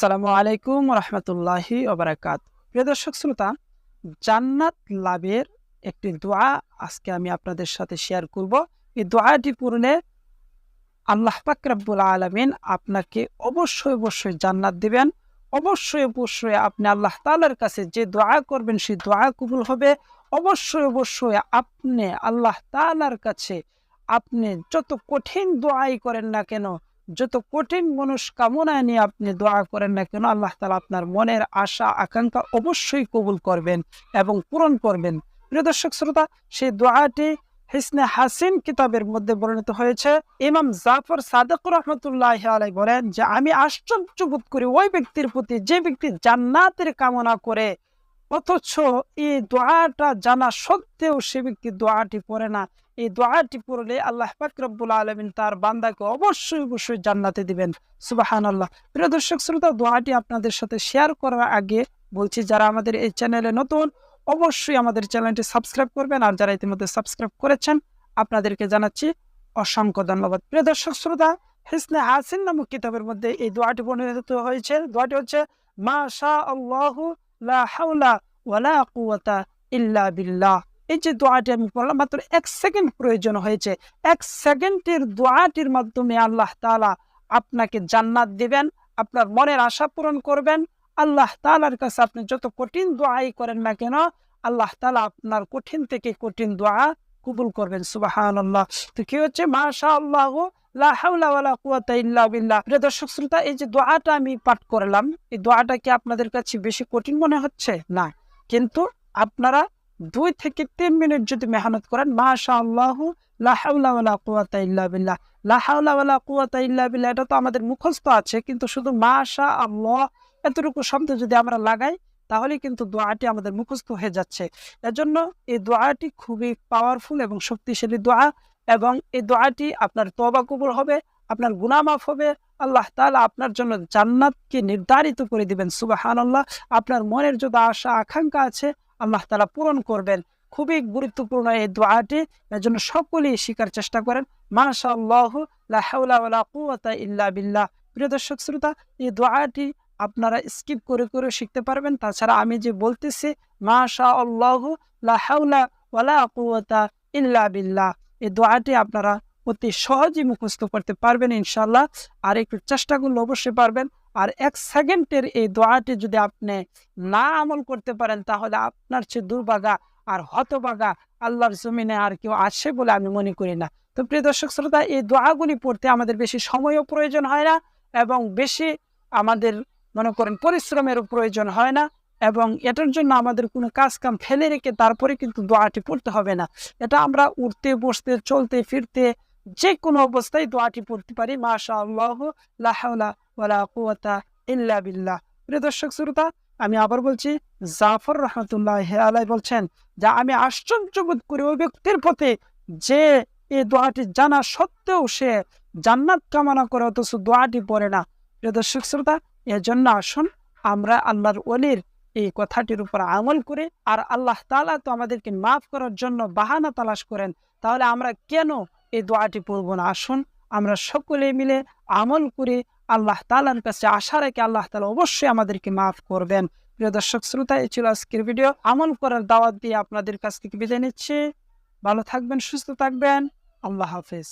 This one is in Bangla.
আসসালামু আলাইকুম রহমতুল্লাহি ওবরাকাত। প্রিয় দর্শক শ্রোতা, জান্নাত লাভের একটি দোয়া আজকে আমি আপনাদের সাথে শেয়ার করব। এই দোয়াটি পূরণে আল্লাহ পাক রাব্বুল আলামিন আপনাকে অবশ্যই অবশ্যই জান্নাত দিবেন। অবশ্যই অবশ্যই আপনি আল্লাহ তালার কাছে যে দোয়া করবেন, সেই দোয়া কবুল হবে। অবশ্যই অবশ্যই আপনি আল্লাহ তালার কাছে আপনি যত কঠিন দোয়াই করেন না কেন যত কঠিন মনস্কামনা নিয়ে আপনি দোয়া করেন না কেন, আল্লাহ তালা আপনার মনের আশা, আকাঙ্ক্ষা অবশ্যই কবুল করবেন এবং পূরণ করবেন। প্রিয় দর্শক শ্রোতা, সেই দোয়াটি হিসনে হাসিন কিতাবের মধ্যে বর্ণিত হয়েছে। ইমাম জাফর সাদেক রহমতুল্লাহ আলাই বলেন যে, আমি আশ্চর্য বোধ করি ওই ব্যক্তির প্রতি যে ব্যক্তি জান্নাতের কামনা করে অথচ এই দোয়াটা জানা সত্ত্বেও সে ব্যক্তি দোয়াটি পড়ে না। এই দোয়াটি পড়লে আল্লাহ পাক রব্বুল আলমিন তার বান্দাকে অবশ্যই অবশ্যই জান্নাতে দিবেন। সুবাহান আল্লাহ প্রিয় দর্শক শ্রোতা, দোয়াটি আপনাদের সাথে শেয়ার করার আগে বলছি, যারা আমাদের এই চ্যানেলে নতুন, অবশ্যই আমাদের চ্যানেলটি সাবস্ক্রাইব করবেন। আর যারা ইতিমধ্যে সাবস্ক্রাইব করেছেন, আপনাদেরকে জানাচ্ছি অসংখ্য ধন্যবাদ। প্রিয় দর্শক শ্রোতা, হিসনে হাসিন নামক কিতাবের মধ্যে এই দোয়াটি বর্ণিত হয়েছে। দোয়াটি হচ্ছে, মা শাহ আল্লাহ লা হাওলা ওয়ালা কুওয়াতা ইল্লা বিল্লাহ। এই যে দোয়াটি আমি পড়লাম, মাত্র এক সেকেন্ড প্রয়োজন হয়েছে। এক সেকেন্ডের দোয়াটির মাধ্যমে আল্লাহ তাআলা আপনাকে জান্নাত দিবেন, আপনার মনের আশা পূরণ করবেন। আল্লাহ তাআলার কাছে আপনি যত কঠিন দোয়াই করেন না কেন, আল্লাহ তালা আপনার কঠিন থেকে কঠিন দোয়া কবুল করবেন, সুবহানাল্লাহ। তো কি হচ্ছে? মাশা আল্লাহ প্রিয় দর্শক শ্রোতা, এই যে দোয়াটা আমি পাঠ করলাম, এই দোয়াটা কি আপনাদের কাছে বেশি কঠিন মনে হচ্ছে? না। কিন্তু আপনারা দুই থেকে তিন মিনিট যদি মেহনত করেন মাশা আল্লাহ লা হাওলা ওয়ালা কুওয়াতা ইল্লা লা হাওলা ওয়ালা কুওয়াতা ইল্লা এটা তো আমাদের মুখস্থ আছে, কিন্তু শুধু মাশা আল্লাহ এতটুকু শব্দ যদি আমরা লাগাই, তাহলে কিন্তু দোয়াটি আমাদের মুখস্থ হয়ে যাচ্ছে। এজন্য এই দোয়াটি খুবই পাওয়ারফুল এবং শক্তিশালী দোয়া। এবং এই দোয়াটি আপনার তবা কবুল হবে, আপনার গুনামাফ হবে। আল্লাহ তালা আপনার জন্য জান্নাতকে নির্ধারিত করে দিবেন সুবাহান আল্লাহ আপনার মনের যত আশা, আকাঙ্ক্ষা আছে, আল্লাহ তালা পূরণ করবেন। খুবই গুরুত্বপূর্ণ এই দোয়াটি। এর জন্য সকলেই শিকার চেষ্টা করেন। মাশা আল্লাহ ইল্লা বিল্লাহ। প্রিয় দর্শক, শ্রোতা, এই দোয়াটি আপনারা স্কিপ করে করে শিখতে পারবেন। তাছাড়া আমি যে বলতেছি মাশা আল্লাহ লাহাউলা ওয়ালা কুয়াতা ইল্লা বিল্লাহ। এই দোয়াটি আপনারা অতি সহজেই মুখস্থ করতে পারবেন ইনশাল্লাহ আর একটু চেষ্টা করলে অবশ্যই পারবেন। আর এক সেকেন্ডের এই দোয়াটি যদি আপনি না আমল করতে পারেন, তাহলে আপনার চেয়ে দুর্ভাগা আর হতভাগা আল্লাহর জমিনে আর কেউ আসে বলে আমি মনে করি না। তো প্রিয় দর্শক শ্রোতা, এই দোয়াগুলি পড়তে আমাদের বেশি সময়ও প্রয়োজন হয় না এবং বেশি আমাদের, মনে করেন, পরিশ্রমেরও প্রয়োজন হয় না। এবং এটার জন্য আমাদের কোনো কাজ কাম ফেলে রেখে তারপরে কিন্তু দোয়াটি পড়তে হবে না। এটা আমরা উঠতে, বসতে, চলতে, ফিরতে যে কোনো অবস্থায় দোয়াটি পড়তে পারি। মাশা আল্লাহ লাহাউলা ওয়ালা কুয়াতা ইল্লা বিল্লাহ। প্রিয় দর্শক, শ্রোতা, আমি আবার বলছি, জাফর রহমতুল্লাহ আলাই বলছেন, যা আমি আশ্চর্য বোধ করি ওই ব্যক্তির পথে যে এই দোয়াটি জানা সত্ত্বেও সে জান্নাত কামনা করে অথচ দোয়াটি পড়ে না। প্রিয় দর্শক, শ্রোতা এর জন্য আসুন, আমরা আল্লাহর অলির এই কথাটির উপর আমল করে আর আল্লাহ তালা তো আমাদেরকে মাফ করার জন্য বাহানা তালাশ করেন, তাহলে আমরা কেন এই দোয়াটি পড়ব না? আসুন, আমরা সকলে মিলে আমল করে আল্লাহ তালার কাছে আশা রেখে আল্লাহ তালা অবশ্যই আমাদেরকে মাফ করবেন। প্রিয় দর্শক শ্রোতা, এই ছিল আজকের ভিডিও। আমল করার দাওয়াত দিয়ে আপনাদের কাছ থেকে বিদায় নিচ্ছি। ভালো থাকবেন, সুস্থ থাকবেন। আল্লাহ হাফিজ।